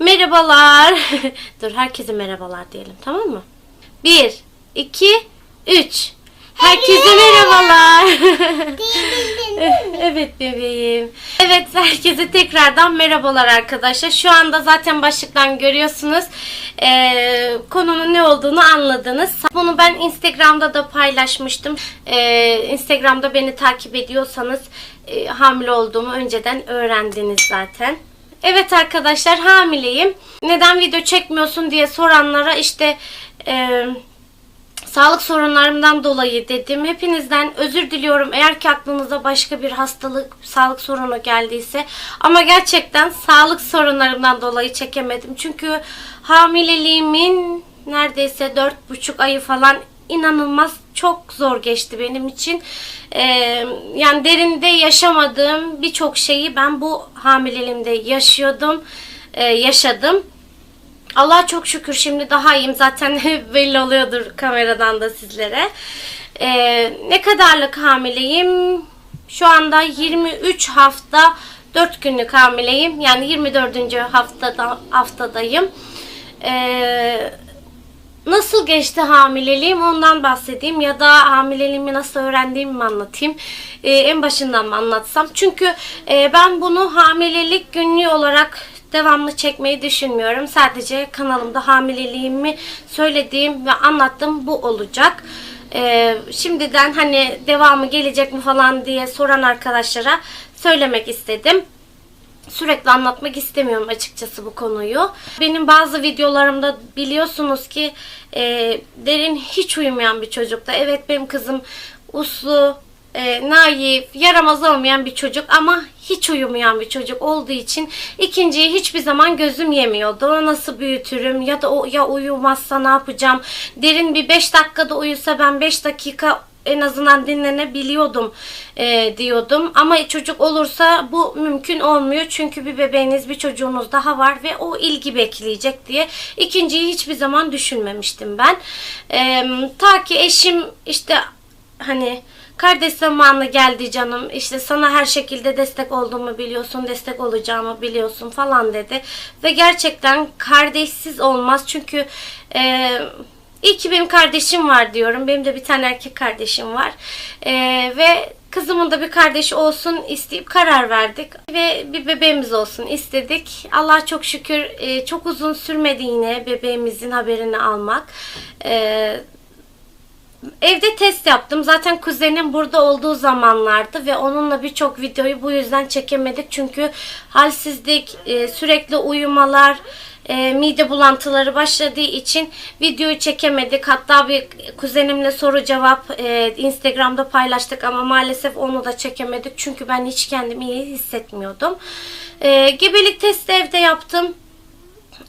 Merhabalar. Dur herkese merhabalar diyelim tamam mı? 1, 2, 3. Herkese merhabalar. evet bebeğim. Evet herkese tekrardan merhabalar arkadaşlar. Şu anda zaten başlıktan görüyorsunuz. Ee, konunun ne olduğunu anladınız. Bunu ben Instagram'da da paylaşmıştım. Ee, Instagram'da beni takip ediyorsanız e, hamile olduğumu önceden öğrendiniz zaten. Evet arkadaşlar hamileyim. Neden video çekmiyorsun diye soranlara işte e, sağlık sorunlarımdan dolayı dedim. Hepinizden özür diliyorum eğer ki aklınıza başka bir hastalık, sağlık sorunu geldiyse. Ama gerçekten sağlık sorunlarımdan dolayı çekemedim. Çünkü hamileliğimin neredeyse 4,5 ayı falan inanılmaz çok zor geçti benim için. Ee, yani derinde yaşamadığım birçok şeyi ben bu hamileliğimde yaşıyordum, ee, yaşadım. Allah çok şükür şimdi daha iyiyim. Zaten belli oluyordur kameradan da sizlere. Ee, ne kadarlık hamileyim? Şu anda 23 hafta 4 günlük hamileyim. Yani 24. haftada haftadayım. Ee, nasıl geçti hamileliğim? Ondan bahsedeyim. Ya da hamileliğimi nasıl öğrendiğimi mi anlatayım? Ee, en başından mı anlatsam? Çünkü e, ben bunu hamilelik günlüğü olarak devamlı çekmeyi düşünmüyorum. Sadece kanalımda hamileliğimi söylediğim ve anlattığım bu olacak. Ee, şimdiden hani devamı gelecek mi falan diye soran arkadaşlara söylemek istedim sürekli anlatmak istemiyorum açıkçası bu konuyu. Benim bazı videolarımda biliyorsunuz ki e, derin hiç uyumayan bir çocukta. Evet benim kızım uslu, e, naif, yaramaz olmayan bir çocuk ama hiç uyumayan bir çocuk olduğu için ikinciyi hiçbir zaman gözüm yemiyordu. Nasıl büyütürüm ya da o ya uyumazsa ne yapacağım? Derin bir 5 dakikada uyusa ben 5 dakika en azından dinlenebiliyordum e, diyordum. Ama çocuk olursa bu mümkün olmuyor. Çünkü bir bebeğiniz, bir çocuğunuz daha var ve o ilgi bekleyecek diye. ikinciyi hiçbir zaman düşünmemiştim ben. E, ta ki eşim işte hani kardeş zamanı geldi canım işte sana her şekilde destek olduğumu biliyorsun destek olacağımı biliyorsun falan dedi ve gerçekten kardeşsiz olmaz çünkü e, İyi ki benim kardeşim var diyorum. Benim de bir tane erkek kardeşim var. Ee, ve kızımın da bir kardeşi olsun isteyip karar verdik. Ve bir bebeğimiz olsun istedik. Allah çok şükür e, çok uzun sürmedi yine bebeğimizin haberini almak. Ee, Evde test yaptım. Zaten kuzenim burada olduğu zamanlardı ve onunla birçok videoyu bu yüzden çekemedik. Çünkü halsizlik, e, sürekli uyumalar, e, mide bulantıları başladığı için videoyu çekemedik. Hatta bir kuzenimle soru cevap e, Instagram'da paylaştık ama maalesef onu da çekemedik. Çünkü ben hiç kendimi iyi hissetmiyordum. E, gebelik testi evde yaptım.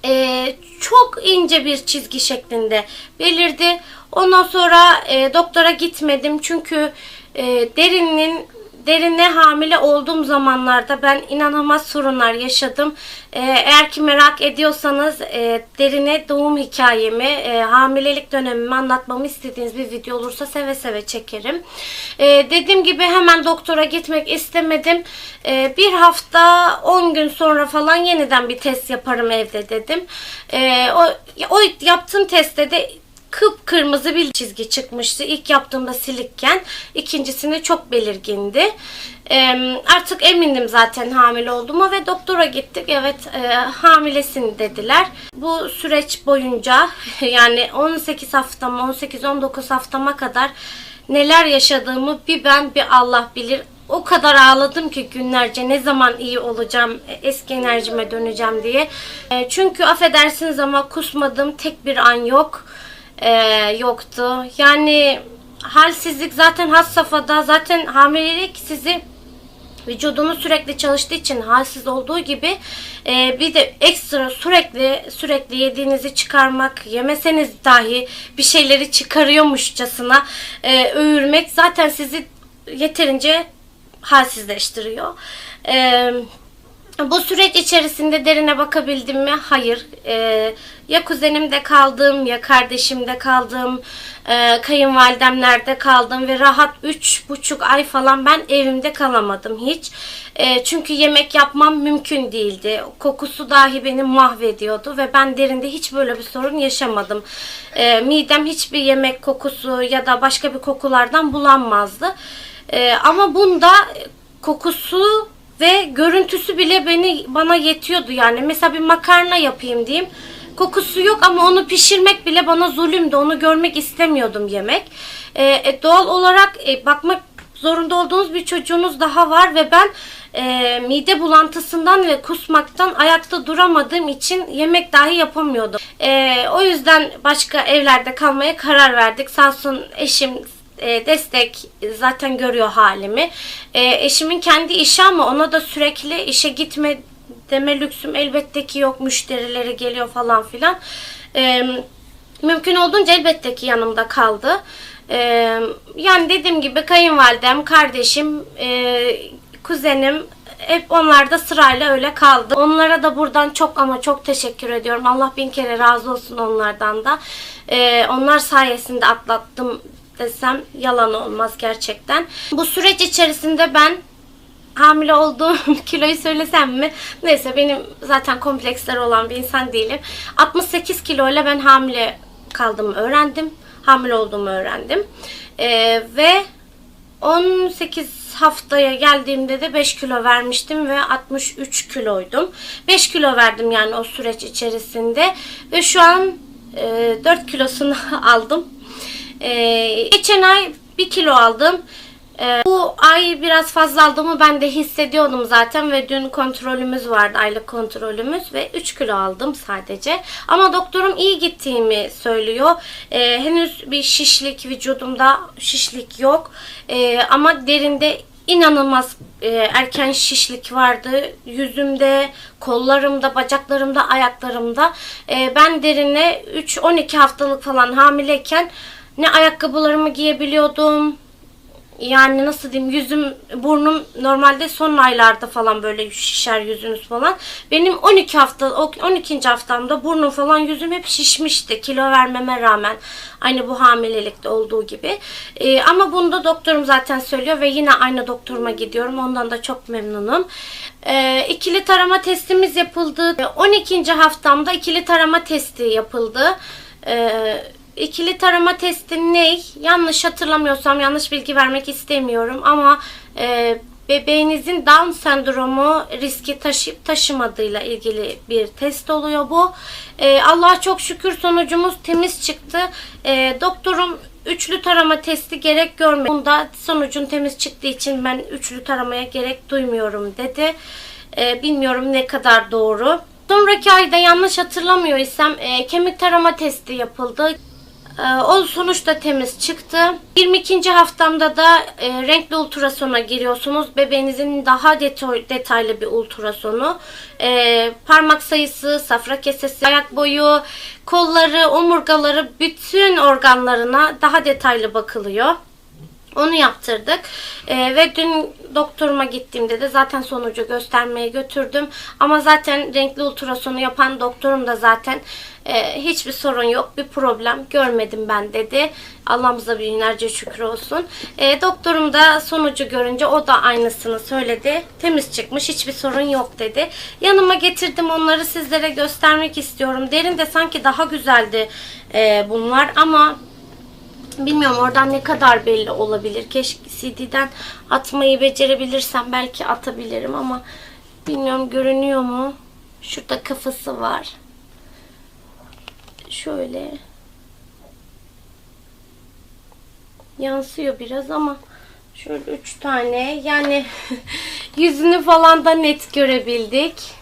E, çok ince bir çizgi şeklinde belirdi. Ondan sonra e, doktora gitmedim çünkü e, derinin derinle hamile olduğum zamanlarda ben inanılmaz sorunlar yaşadım. Ee, eğer ki merak ediyorsanız e, derine doğum hikayemi, e, hamilelik dönemimi anlatmamı istediğiniz bir video olursa seve seve çekerim. E, dediğim gibi hemen doktora gitmek istemedim. E, bir hafta 10 gün sonra falan yeniden bir test yaparım evde dedim. O, o yaptığım testte de kıpkırmızı bir çizgi çıkmıştı. İlk yaptığımda silikken ikincisinde çok belirgindi. Ee, artık emindim zaten hamile olduğuma ve doktora gittik. Evet e, hamilesin dediler. Bu süreç boyunca yani 18 haftam 18-19 haftama kadar neler yaşadığımı bir ben bir Allah bilir. O kadar ağladım ki günlerce ne zaman iyi olacağım, eski enerjime döneceğim diye. E, çünkü affedersiniz ama kusmadığım tek bir an yok e, yoktu. Yani halsizlik zaten has safhada zaten hamilelik sizi vücudunuz sürekli çalıştığı için halsiz olduğu gibi e, bir de ekstra sürekli sürekli yediğinizi çıkarmak yemeseniz dahi bir şeyleri çıkarıyormuşçasına e, övürmek zaten sizi yeterince halsizleştiriyor. E, Bu süreç içerisinde derine bakabildim mi? Hayır. Ee, ya kuzenimde kaldım, ya kardeşimde kaldım, e, kayınvalidemlerde kaldım ve rahat üç buçuk ay falan ben evimde kalamadım hiç. E, çünkü yemek yapmam mümkün değildi. Kokusu dahi beni mahvediyordu ve ben derinde hiç böyle bir sorun yaşamadım. E, midem hiçbir yemek kokusu ya da başka bir kokulardan bulanmazdı. E, ama bunda kokusu ve görüntüsü bile beni bana yetiyordu yani. Mesela bir makarna yapayım diyeyim. Kokusu yok ama onu pişirmek bile bana zulümdü. Onu görmek istemiyordum yemek. Ee, doğal olarak e, bakmak zorunda olduğunuz bir çocuğunuz daha var ve ben e, mide bulantısından ve kusmaktan ayakta duramadığım için yemek dahi yapamıyordum. E, o yüzden başka evlerde kalmaya karar verdik. Sağ olsun eşim e, destek zaten görüyor halimi. E, eşimin kendi işi ama ona da sürekli işe gitme deme lüksüm elbette ki yok. Müşterileri geliyor falan filan. E, mümkün olduğunca elbette ki yanımda kaldı. Yani dediğim gibi kayınvalidem, kardeşim, kuzenim hep onlar da sırayla öyle kaldı. Onlara da buradan çok ama çok teşekkür ediyorum. Allah bin kere razı olsun onlardan da. E, onlar sayesinde atlattım desem yalan olmaz gerçekten. Bu süreç içerisinde ben hamile olduğum kiloyu söylesem mi? Neyse benim zaten kompleksler olan bir insan değilim. 68 kilo ile ben hamile kaldığımı öğrendim. Hamile olduğumu öğrendim. Ee, ve 18 haftaya geldiğimde de 5 kilo vermiştim ve 63 kiloydum. 5 kilo verdim yani o süreç içerisinde. Ve şu an e, 4 kilosunu aldım. Ee, geçen ay 1 kilo aldım. Ee, bu ay biraz fazla aldığımı ben de hissediyordum zaten ve dün kontrolümüz vardı aylık kontrolümüz ve 3 kilo aldım sadece. Ama doktorum iyi gittiğimi söylüyor. Ee, henüz bir şişlik vücudumda şişlik yok. Ee, ama derinde inanılmaz e, erken şişlik vardı. Yüzümde, kollarımda, bacaklarımda, ayaklarımda. E, ben derine 3-12 haftalık falan hamileyken ne ayakkabılarımı giyebiliyordum. Yani nasıl diyeyim yüzüm burnum normalde son aylarda falan böyle şişer yüzünüz falan. Benim 12 hafta 12. haftamda burnum falan yüzüm hep şişmişti kilo vermeme rağmen. Aynı bu hamilelikte olduğu gibi. Ee, ama bunda doktorum zaten söylüyor ve yine aynı doktoruma gidiyorum. Ondan da çok memnunum. Ee, ikili tarama testimiz yapıldı. 12. haftamda ikili tarama testi yapıldı. Ee, İkili tarama testi ne? Yanlış hatırlamıyorsam yanlış bilgi vermek istemiyorum ama e, bebeğinizin Down sendromu riski taşıyıp taşımadığıyla ilgili bir test oluyor bu. E, Allah'a çok şükür sonucumuz temiz çıktı. E, doktorum üçlü tarama testi gerek görmedi. Bunda sonucun temiz çıktığı için ben üçlü taramaya gerek duymuyorum dedi. E, bilmiyorum ne kadar doğru. Sonraki ayda yanlış hatırlamıyor isem e, kemik tarama testi yapıldı. Ee, o sonuçta temiz çıktı. 22. haftamda da e, renkli ultrasona giriyorsunuz. Bebeğinizin daha detay, detaylı bir ultrasonu. E, parmak sayısı, safra kesesi, ayak boyu, kolları, omurgaları, bütün organlarına daha detaylı bakılıyor. Onu yaptırdık. Ee, ve dün doktoruma gittiğimde de zaten sonucu göstermeye götürdüm. Ama zaten renkli ultrasonu yapan doktorum da zaten e, hiçbir sorun yok, bir problem görmedim ben dedi. Allah'ımıza binlerce şükür olsun. E, doktorum da sonucu görünce o da aynısını söyledi. Temiz çıkmış, hiçbir sorun yok dedi. Yanıma getirdim onları sizlere göstermek istiyorum. Derin de sanki daha güzeldi e, bunlar ama Bilmiyorum oradan ne kadar belli olabilir. Keşke CD'den atmayı becerebilirsem belki atabilirim ama bilmiyorum görünüyor mu? Şurada kafası var. Şöyle. Yansıyor biraz ama şöyle üç tane yani yüzünü falan da net görebildik.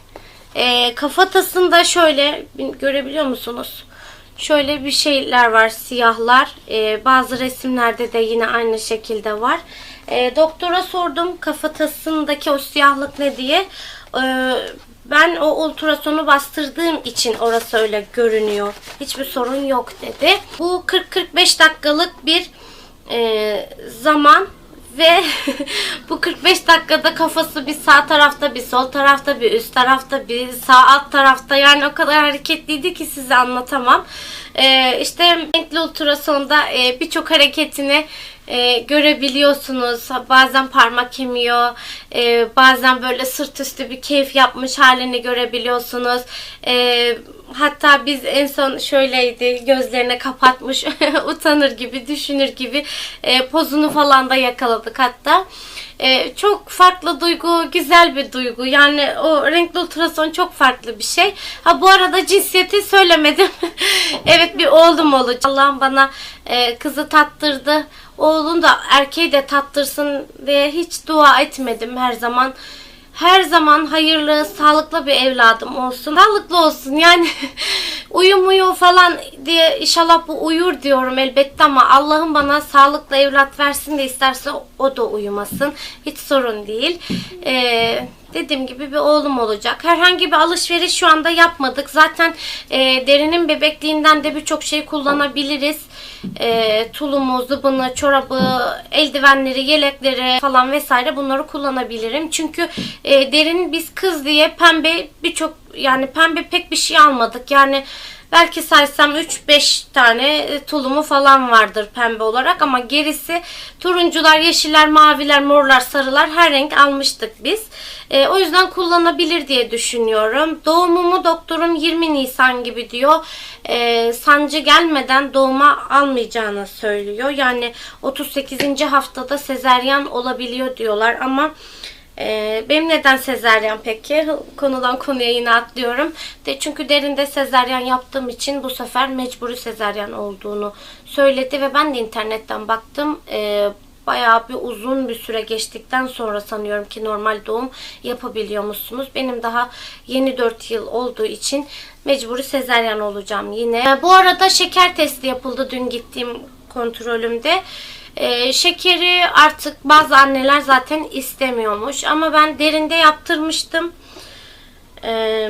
Ee, kafatasında şöyle görebiliyor musunuz? Şöyle bir şeyler var siyahlar. Ee, bazı resimlerde de yine aynı şekilde var. Ee, doktora sordum kafatasındaki o siyahlık ne diye. Ee, ben o ultrasonu bastırdığım için orası öyle görünüyor. Hiçbir sorun yok dedi. Bu 40-45 dakikalık bir e, zaman Ve bu 45 dakikada kafası bir sağ tarafta, bir sol tarafta, bir üst tarafta, bir sağ alt tarafta. Yani o kadar hareketliydi ki size anlatamam. Ee, işte renkli ultrasonda e, birçok hareketini e, görebiliyorsunuz. Bazen parmak emiyor, e, bazen böyle sırt üstü bir keyif yapmış halini görebiliyorsunuz. E, hatta biz en son şöyleydi, gözlerini kapatmış, utanır gibi, düşünür gibi e, pozunu falan da yakaladık hatta. E, çok farklı duygu, güzel bir duygu. Yani o renkli ultrason çok farklı bir şey. Ha bu arada cinsiyeti söylemedim. evet bir oğlum olacak. Allah'ım bana e, kızı tattırdı. Oğlum da erkeği de tattırsın diye hiç dua etmedim her zaman. Her zaman hayırlı, sağlıklı bir evladım olsun. Sağlıklı olsun yani uyumuyor falan diye inşallah bu uyur diyorum elbette ama Allah'ım bana sağlıklı evlat versin de isterse o da uyumasın. Hiç sorun değil. Ee, dediğim gibi bir oğlum olacak. Herhangi bir alışveriş şu anda yapmadık. Zaten e, derinin bebekliğinden de birçok şey kullanabiliriz. E, tulumu, zıbını, çorabı, eldivenleri, yelekleri falan vesaire bunları kullanabilirim. Çünkü e, derin biz kız diye pembe birçok yani pembe pek bir şey almadık. Yani Belki saysam 3-5 tane e, tulumu falan vardır pembe olarak ama gerisi turuncular, yeşiller, maviler, morlar, sarılar her renk almıştık biz. E, o yüzden kullanabilir diye düşünüyorum. Doğumumu doktorum 20 Nisan gibi diyor. E, sancı gelmeden doğuma almayacağını söylüyor. Yani 38. haftada sezeryan olabiliyor diyorlar ama ee, benim neden sezeryan peki? Konudan konuya yine atlıyorum. De çünkü derinde sezeryan yaptığım için bu sefer mecburi sezeryan olduğunu söyledi ve ben de internetten baktım. Ee, bayağı bir uzun bir süre geçtikten sonra sanıyorum ki normal doğum yapabiliyor musunuz? Benim daha yeni 4 yıl olduğu için mecburi sezeryan olacağım yine. Ee, bu arada şeker testi yapıldı dün gittiğim kontrolümde. Ee, şekeri artık bazı anneler zaten istemiyormuş. Ama ben derinde yaptırmıştım. Ee,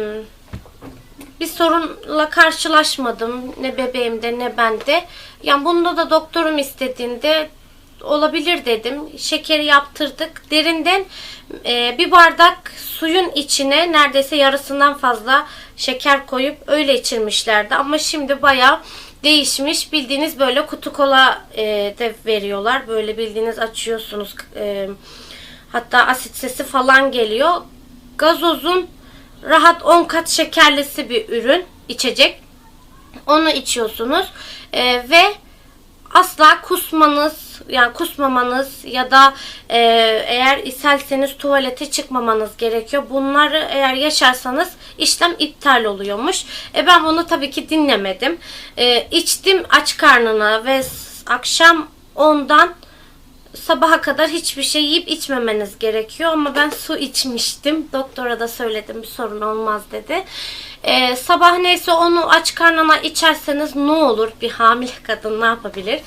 bir sorunla karşılaşmadım. Ne bebeğimde ne bende. Yani bunda da doktorum istediğinde olabilir dedim. Şekeri yaptırdık. Derinden e, bir bardak suyun içine neredeyse yarısından fazla şeker koyup öyle içirmişlerdi. Ama şimdi bayağı değişmiş. Bildiğiniz böyle kutu kola e, de veriyorlar. Böyle bildiğiniz açıyorsunuz. E, hatta asit sesi falan geliyor. Gazozun rahat 10 kat şekerlisi bir ürün, içecek. Onu içiyorsunuz. E, ve asla kusmanız yani kusmamanız ya da e, eğer ishalseniz tuvalete çıkmamanız gerekiyor. Bunları eğer yaşarsanız işlem iptal oluyormuş. E ben bunu tabii ki dinlemedim. E, içtim aç karnına ve akşam ondan sabaha kadar hiçbir şey yiyip içmemeniz gerekiyor. Ama ben su içmiştim. Doktora da söyledim bir sorun olmaz dedi. Ee, sabah neyse onu aç karnına içerseniz ne olur? Bir hamile kadın ne yapabilir?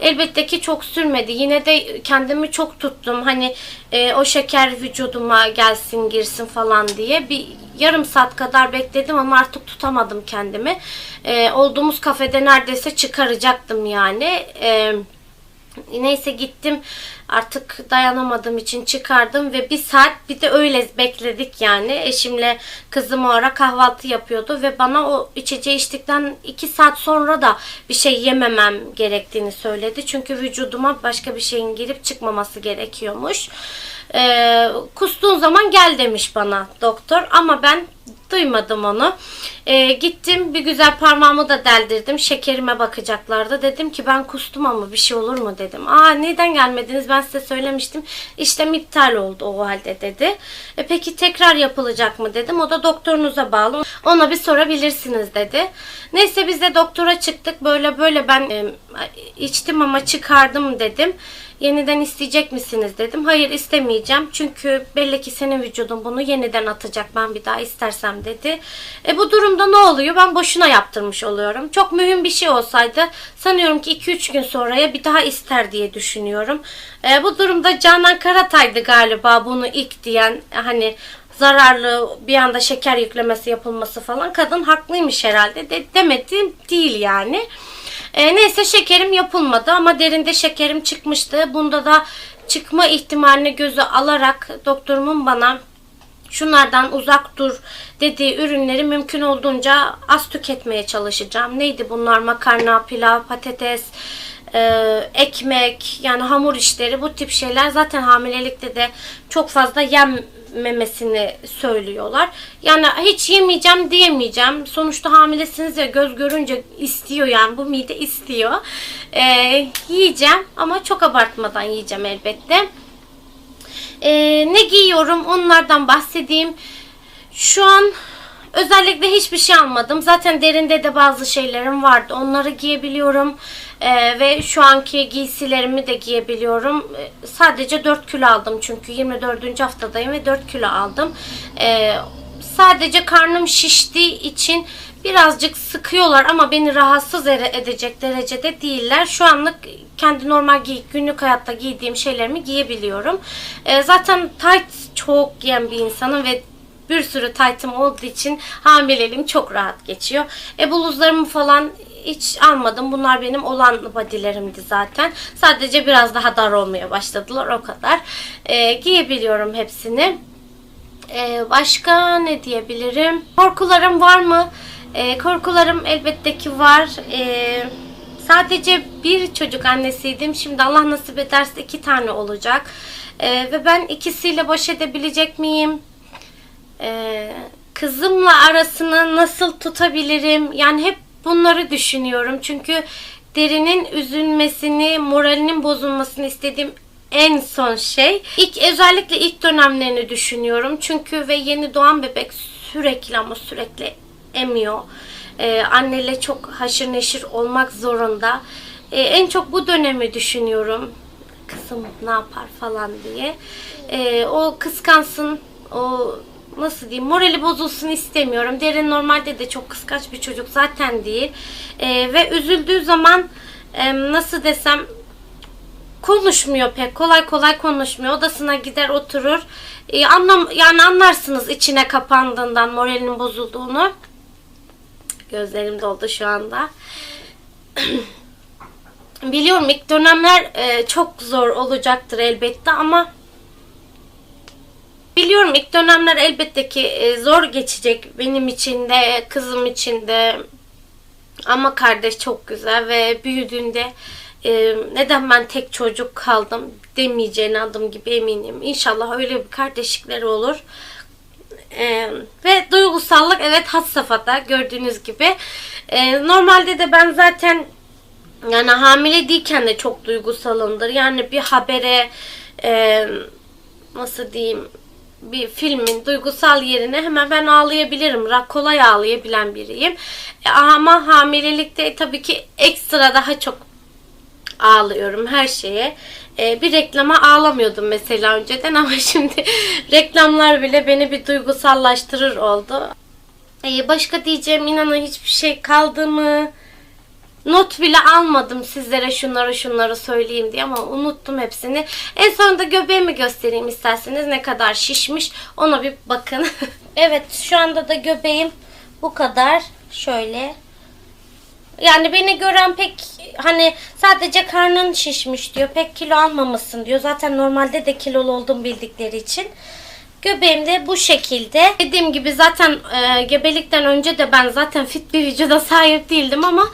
Elbette ki çok sürmedi. Yine de kendimi çok tuttum. Hani e, o şeker vücuduma gelsin girsin falan diye. Bir yarım saat kadar bekledim ama artık tutamadım kendimi. E, olduğumuz kafede neredeyse çıkaracaktım yani. Eee Neyse gittim artık dayanamadığım için çıkardım ve bir saat bir de öyle bekledik yani. Eşimle kızım o ara kahvaltı yapıyordu ve bana o içeceği içtikten iki saat sonra da bir şey yememem gerektiğini söyledi. Çünkü vücuduma başka bir şeyin girip çıkmaması gerekiyormuş. Ee, kustuğun zaman gel demiş bana doktor ama ben duymadım onu. Ee, gittim bir güzel parmağımı da deldirdim. Şekerime bakacaklardı. Dedim ki ben kustum ama bir şey olur mu dedim. Aa neden gelmediniz ben size söylemiştim. İşlem iptal oldu o halde dedi. E, peki tekrar yapılacak mı dedim. O da doktorunuza bağlı. Ona bir sorabilirsiniz dedi. Neyse biz de doktora çıktık. Böyle böyle ben e, içtim ama çıkardım dedim. Yeniden isteyecek misiniz dedim. Hayır istemeyeceğim. Çünkü belli ki senin vücudun bunu yeniden atacak. Ben bir daha istersem dedi. E bu durumda ne oluyor? Ben boşuna yaptırmış oluyorum. Çok mühim bir şey olsaydı sanıyorum ki 2-3 gün sonraya bir daha ister diye düşünüyorum. E, bu durumda Canan Karatay'dı galiba bunu ilk diyen hani zararlı bir anda şeker yüklemesi yapılması falan. Kadın haklıymış herhalde. De, demedim değil yani. E, neyse şekerim yapılmadı ama derinde şekerim çıkmıştı. Bunda da çıkma ihtimalini göze alarak doktorumun bana şunlardan uzak dur dediği ürünleri mümkün olduğunca az tüketmeye çalışacağım. Neydi bunlar? Makarna, pilav, patates, e, ekmek, yani hamur işleri bu tip şeyler zaten hamilelikte de çok fazla yenmemesini söylüyorlar. Yani hiç yemeyeceğim diyemeyeceğim. Sonuçta hamilesiniz ya göz görünce istiyor yani bu mide istiyor. E, yiyeceğim ama çok abartmadan yiyeceğim elbette. Ee, ne giyiyorum onlardan bahsedeyim. Şu an özellikle hiçbir şey almadım. Zaten derinde de bazı şeylerim vardı. Onları giyebiliyorum. Ee, ve şu anki giysilerimi de giyebiliyorum. Ee, sadece 4 kilo aldım çünkü 24. haftadayım ve 4 kilo aldım. Ee, sadece karnım şiştiği için birazcık sıkıyorlar ama beni rahatsız ede- edecek derecede değiller. Şu anlık kendi normal giy günlük hayatta giydiğim şeylerimi giyebiliyorum. Ee, zaten tight çok giyen bir insanım ve bir sürü tight'ım olduğu için hamileliğim çok rahat geçiyor. E bluzlarımı falan hiç almadım. Bunlar benim olan bodylerimdi zaten. Sadece biraz daha dar olmaya başladılar o kadar. Ee, giyebiliyorum hepsini. Ee, başka ne diyebilirim? Korkularım var mı? Ee, korkularım elbette ki var. Ee, sadece bir çocuk annesiydim. Şimdi Allah nasip ederse iki tane olacak. Ee, ve ben ikisiyle baş edebilecek miyim? Ee, kızımla arasını nasıl tutabilirim? Yani hep bunları düşünüyorum. Çünkü derinin üzülmesini, moralinin bozulmasını istediğim en son şey. İlk özellikle ilk dönemlerini düşünüyorum. Çünkü ve yeni doğan bebek sürekli ama sürekli emiyor. Ee, anneyle çok haşır neşir olmak zorunda. Ee, en çok bu dönemi düşünüyorum. Kızım ne yapar falan diye. Ee, o kıskansın, o nasıl diyeyim morali bozulsun istemiyorum. Derin normalde de çok kıskanç bir çocuk zaten değil. Ee, ve üzüldüğü zaman em, nasıl desem konuşmuyor pek. Kolay kolay konuşmuyor. Odasına gider oturur. Ee, anlam yani anlarsınız içine kapandığından moralinin bozulduğunu. Gözlerim doldu şu anda. Biliyorum ilk dönemler e, çok zor olacaktır elbette ama Biliyorum ilk dönemler elbette ki e, zor geçecek benim için de kızım için de ama kardeş çok güzel ve büyüdüğünde e, neden ben tek çocuk kaldım demeyeceğine adım gibi eminim. İnşallah öyle bir kardeşlikleri olur. E, ve duygusallık evet had safhada gördüğünüz gibi. E, normalde de ben zaten yani hamile değilken de çok duygusalımdır. Yani bir habere e, nasıl diyeyim bir filmin duygusal yerine hemen ben ağlayabilirim. Kolay ağlayabilen biriyim. E, ama hamilelikte tabii ki ekstra daha çok ağlıyorum her şeye. E, bir reklama ağlamıyordum mesela önceden ama şimdi reklamlar bile beni bir duygusallaştırır oldu. E, başka diyeceğim inanın hiçbir şey kaldı mı? Not bile almadım sizlere şunları şunları söyleyeyim diye ama unuttum hepsini. En sonunda göbeğimi göstereyim isterseniz ne kadar şişmiş ona bir bakın. evet şu anda da göbeğim bu kadar şöyle. Yani beni gören pek hani sadece karnın şişmiş diyor. Pek kilo almamışsın diyor. Zaten normalde de kilolu olduğumu bildikleri için. Göbeğim de bu şekilde. Dediğim gibi zaten e, gebelikten önce de ben zaten fit bir vücuda sahip değildim ama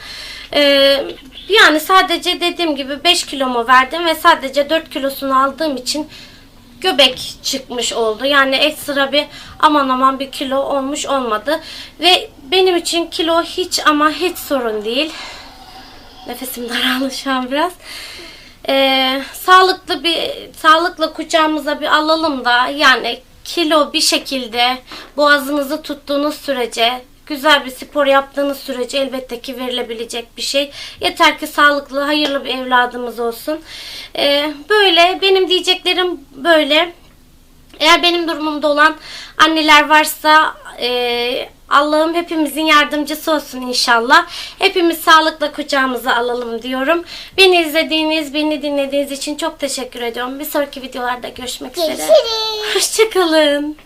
e, yani sadece dediğim gibi 5 kilomu verdim ve sadece 4 kilosunu aldığım için göbek çıkmış oldu. Yani ekstra bir aman aman bir kilo olmuş olmadı. Ve benim için kilo hiç ama hiç sorun değil. Nefesim daraldı şu an biraz. Ee, sağlıklı bir sağlıkla kucağımıza bir alalım da yani kilo bir şekilde boğazınızı tuttuğunuz sürece güzel bir spor yaptığınız sürece elbette ki verilebilecek bir şey. Yeter ki sağlıklı, hayırlı bir evladımız olsun. Ee, böyle benim diyeceklerim böyle. Eğer benim durumumda olan anneler varsa e, Allah'ım hepimizin yardımcısı olsun inşallah. Hepimiz sağlıkla kucağımıza alalım diyorum. Beni izlediğiniz, beni dinlediğiniz için çok teşekkür ediyorum. Bir sonraki videolarda görüşmek üzere. Görüşürüz. Hoşçakalın.